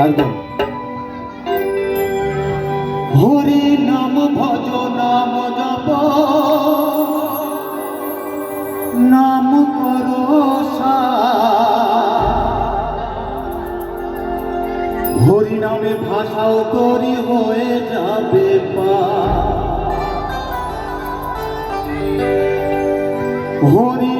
একদম। হরি নাম ভজ, নাম জপ। নাম করো হরি নামে ভাষাও তরি হয়ে যাবে পা। হরি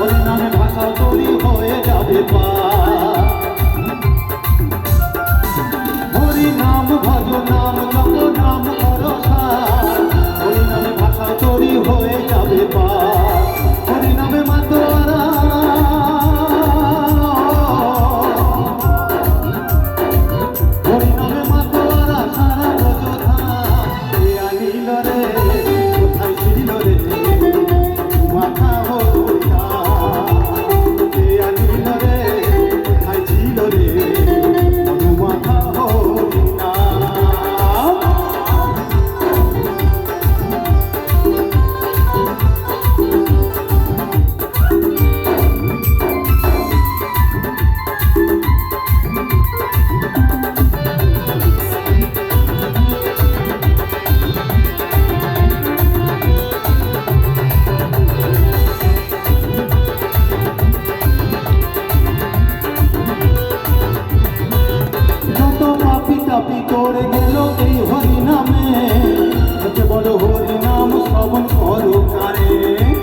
ওই নামে ভাষা তৈরি হয়ে যাবে পা। হরি নাম ভর কাপি করে গেল এই হরিনামে। বলো হরিনাম শ্রবণ করো কারে।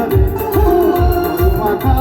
যাবে মাথা